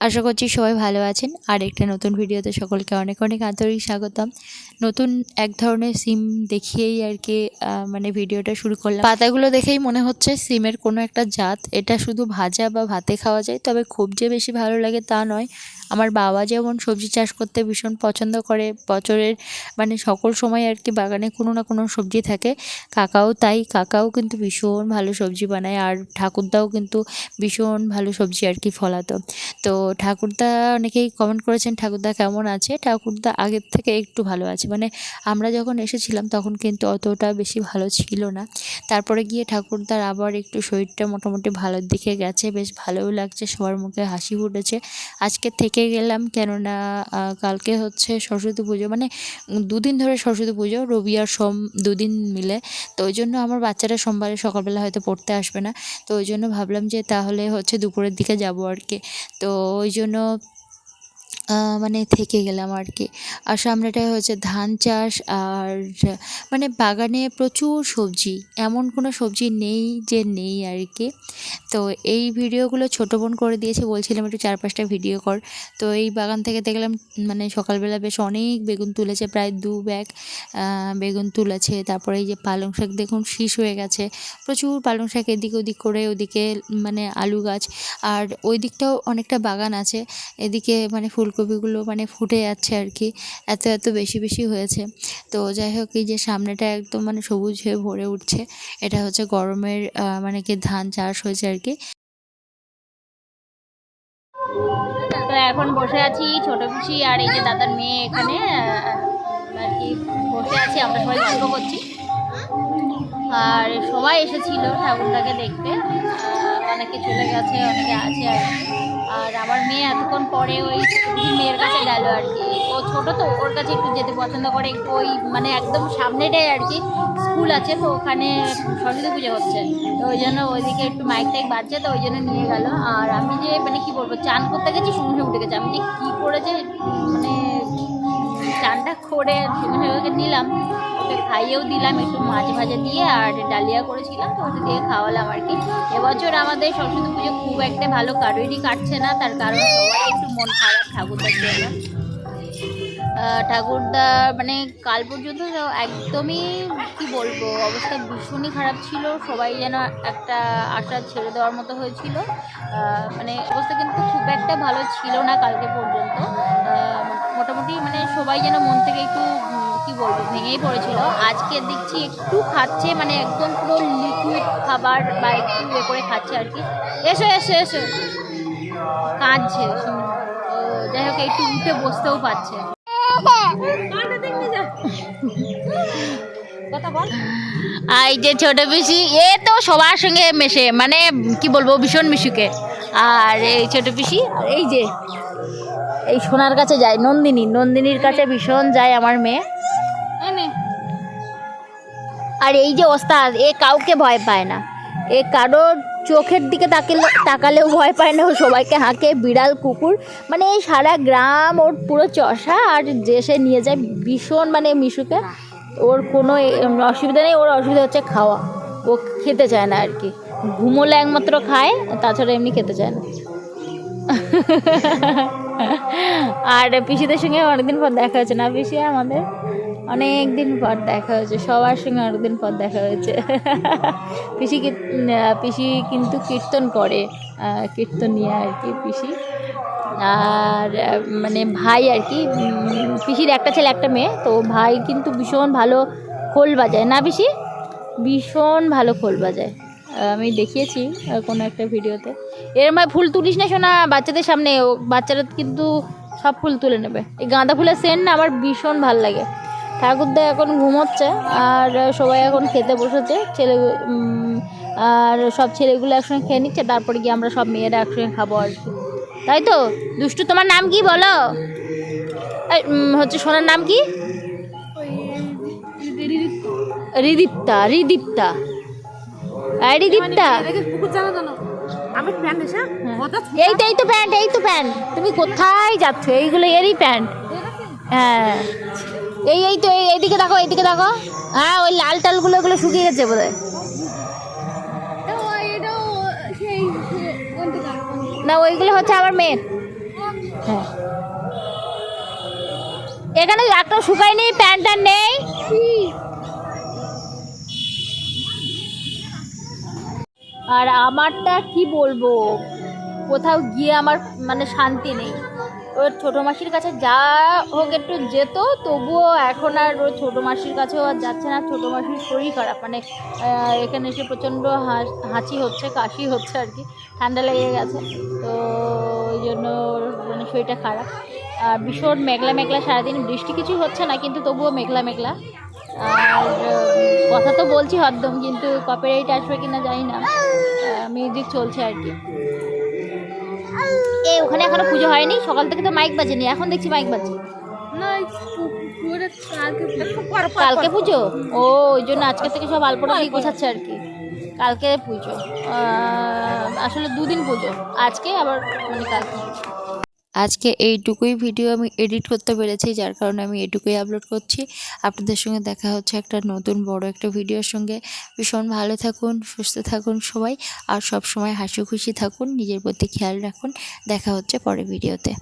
আশা করছি সবাই ভালো আছেন। আর একটা নতুন ভিডিওতে সকলকে অনেক অনেক আন্তরিক স্বাগতম। নতুন এক ধরনের সিম দেখিয়েই আর কি মানে ভিডিওটা শুরু করলাম। পাতাগুলো দেখেই মনে হচ্ছে সিমের কোনো একটা জাত। এটা শুধু ভাজা বা ভাতে খাওয়া যায়, তবে খুব যে বেশি ভালো লাগে তা নয়। আমার বাবা যেমন সবজি চাষ করতে ভীষণ পছন্দ করে, বছরের মানে সকল সময় আর কি বাগানে কোনো না কোনো সবজি থাকে। কাকাও তাই, কাকাও কিন্তু ভীষণ ভালো সবজি বানায়, আর ঠাকুরদাও কিন্তু ভীষণ ভালো সবজি আর কি ফলাতো। তো ঠাকুরদা অনেকেই কমেন্ট করেছেন, ঠাকুরদা কেমন আছে? ঠাকুরদা আগের থেকে একটু ভালো আছে। মানে আমরা যখন এসেছিলাম তখন কিন্তু অতটা বেশি ভালো ছিল না। তারপরে গিয়ে ঠাকুরদার আবার একটু শরীরটা মোটামুটি ভালোর দিকে গেছে। বেশ ভালোও লাগছে, সবার মুখে হাসি ফুটেছে। আজকে থেকে গেলাম কেননা কালকে হচ্ছে সরস্বতী পুজো। মানে দুদিন ধরে সরস্বতী পুজো, রবি আর সোম দুদিন মিলে। তো ওই জন্য আমার বাচ্চারা সোমবারে সকালবেলা হয়তো পড়তে আসবে না। তো ওই জন্য ভাবলাম যে তাহলে হচ্ছে দুপুরের দিকে যাব আর কি। তো ওই জন্য মানে থেকে গেলাম আর কি আর সামনেটায় হচ্ছে ধান চাষ আর মানে বাগানে প্রচুর সবজি, এমন কোনো সবজি নেই যে নেই আর কি তো এই ভিডিওগুলো ছোটো বোন করে দিয়েছে, বলছিলাম একটু চার পাঁচটা ভিডিও কর। তো এই বাগান থেকে দেখলাম মানে সকালবেলা বেশ অনেক বেগুন তুলেছে, প্রায় দু ব্যাগ বেগুন তুলেছে। তারপরে এই যে পালং শাক, দেখুন শীষ হয়ে গেছে। প্রচুর পালং শাক এদিক ওদিক করে ওদিকে মানে আলু গাছ। আর ওই দিকটাও অনেকটা বাগান আছে। এদিকে মানে ফুলকপিগুলো মানে ফুটে যাচ্ছে আর কি, এত এত বেশি বেশি হয়েছে। তো যাই হোক, এই যে সামনেটা একদম মানে সবুজ হয়ে ভরে উঠছে, এটা হচ্ছে গরমের মানে কি ধান চাষ হয়েছে আর কি। তো এখন বসে আছি ছোট পিসি আর এই যে দাদার মেয়ে এখানে আর কি বসে আছি, আমরা সবাই গল্প করছি। আর সবাই এসেছিল ঠাকুরটাকে দেখতে। অনেকে চলে গেছে, অনেকে আছে। আর আর আমার মেয়ে এতক্ষণ পরে ওই মেয়ের কাছে গেল আর কি। ও ছোটো তো, ওর কাছে একটু যেতে পছন্দ করে। একটু ওই মানে একদম সামনেটাই আর কি স্কুল আছে, তো ওখানে সরস্বতী পুজো হচ্ছে। তো ওই জন্য ওইদিকে একটু মাইক টাইক বাজছে, তো ওই জন্য নিয়ে গেল। আর আমি যে মানে কি বলব, চান করতে গেছি সঙ্গে সঙ্গে উঠে গেছে। আমি যে কী করেছে মানে চানটা করে নিলাম। ওকে খাইয়েও দিলাম একটু মাছ ভাজা দিয়ে আর ডালিয়া করেছিলাম, তো ওটা দিয়ে খাওয়ালাম আর কি। এবছর আমাদের সরস্বতী পুজো খুব একটা ভালো কারোরই কাটছে না, তার কারণ সবাই একটু মন খারাপ, ঠাকুরদার জন্য ঠাকুরদা মানে কাল পর্যন্ত একদমই, কি বলব, অবস্থা ভীষণই খারাপ ছিল। সবাই যেন একটা আশা ছেড়ে দেওয়ার মতো হয়েছিল। মানে অবস্থা কিন্তু খুব একটা ভালো ছিল না কালকে পর্যন্ত। মোটামুটি মানে সবাই যেন মন থেকে একটু কি বলব, ভেঙেই পড়েছিল। আজকে দেখছি একটু খাচ্ছে মানে একদম পুরো লিকুইড খাবার বা একটু ইয়ে করে খাচ্ছে আর কি। এসো এসো এসো। কাঁদছে। যাই হোক একটু উঠে বসতেও পারছে এই যে ছোট পিসি, এ তো সবার সঙ্গে মেশে মানে কি বলব, ভীষণ মিশুকে। আর এই ছোট পিসি এই যে এই সোনার কাছে যায় নন্দিনী। নন্দিনীর কাছে ভীষণ যায় আমার মেয়ে। আর এই যে ওস্তাদ এ কাউকে ভয় পায় না। এ কারোর চোখের দিকে তাকালে তাকালেও ভয় পায় না ও সবাইকে হাঁকে বিড়াল কুকুর। মানে এই সারা গ্রাম ওর পুরো চষা আর যে সে নিয়ে যায় ভীষণ মানে মিশুকে। ওর কোনো অসুবিধা নেই ওর অসুবিধা হচ্ছে খাওয়া। ও খেতে চায় না আর কি। ঘুমোলে একমাত্র খায় তাছাড়া এমনি খেতে চায় না। আর পিসিদের সঙ্গে অনেকদিন পর দেখা হয়েছে না পিসি, আমাদের অনেক দিন পর দেখা হয়েছে, সবার সঙ্গে অনেকদিন পর দেখা হয়েছে। পিসি পিসি কিন্তু কীর্তন করে কীর্তন নিয়ে আর কি পিসি। আর মানে ভাই আর কি পিসির একটা ছেলে, একটা মেয়ে, তো ভাই কিন্তু ভীষণ ভালো খোল বাজায়। না পিসি? ভীষণ ভালো খোল বাজায়। আমি দেখিয়েছি কোনো একটা ভিডিওতে। এর মধ্যে ফুল তুলিস না শোনা বাচ্চাদের সামনে। ও বাচ্চারা কিন্তু সব ফুল তুলে নেবে। এই গাঁদা ফুলের সেন্ট না আমার ভীষণ ভালো লাগে। ঠাকুরদা এখন ঘুমোচ্ছে আর সবাই এখন খেতে বসেছে। ছেলে আর সব ছেলেগুলো একসঙ্গে খেয়ে নিচ্ছে তারপরে গিয়ে আমরা সব মেয়েরা একসঙ্গে খাব আর কি। তাই তো? দুষ্টু তোমার নাম কি বলো? হচ্ছে সোনার নাম কি? রিদীপ্তা রিদীপ্তা। এই রিদীপ্তা এই তো এই তো প্যান্ট, এই তো প্যান্ট। তুমি কোথায় যাচ্ছ? এইগুলো এরই প্যান্ট। হ্যাঁ। এই এই তো, এই, এইদিকে দেখো এইদিকে দেখো। হ্যাঁ ওই লাল টালগুলো ওগুলো শুকিয়ে গেছে বোধ না, ওইগুলো হচ্ছে আমার মেয়ের হ্যাঁ। এখানে একটা শুকায়নি, প্যান্টটা নেই। আর আমারটা কি বলব? কোথাও গিয়ে আমার মানে শান্তি নেই। ওর ছোটো মাসির কাছে যা হোক একটু যেত, তবুও এখন আর ওর ছোটো মাসির কাছেও আর যাচ্ছে না। ছোটো মাসির শরীর খারাপ মানে এখানে এসে প্রচণ্ড হাঁচি হচ্ছে, কাশি হচ্ছে আর কি, ঠান্ডা লেগে গেছে। তো ওই জন্য মানে শরীরটা খারাপ। আর ভীষণ মেঘলা মেঘলা সারাদিন। বৃষ্টি কিছু হচ্ছে না, কিন্তু তবুও মেঘলা মেঘলা আর কথা তো বলছি হরদম কিন্তু কপিরাইট আসবে কিনা জানি না। মিউজিক চলছে আর কি। এ ওখানে এখনও পুজো হয়নি? সকাল থেকে তো মাইক বাজেনি এখন দেখছি মাইক বাজে কালকে পুজো। ও ওই জন্য আজকে থেকে সব আলপনা দিয়ে গোছাচ্ছে আর কি। কালকে পুজো। আসলে দুদিন পুজো। আজকে আবার মানে কালকে পুজো। আজকে এইটুকুই ভিডিও আমি এডিট করতে পেরেছি, যার কারণে আমি এটুকুই আপলোড করছি। আপনাদের সঙ্গে দেখা হচ্ছে একটা নতুন বড় একটা ভিডিওর সঙ্গে। ভীষণ ভালো থাকুন, সুস্থ থাকুন সবাই, আর সব সময় হাসি খুশি থাকুন, নিজের প্রতি খেয়াল রাখুন। দেখা হচ্ছে পরের ভিডিওতে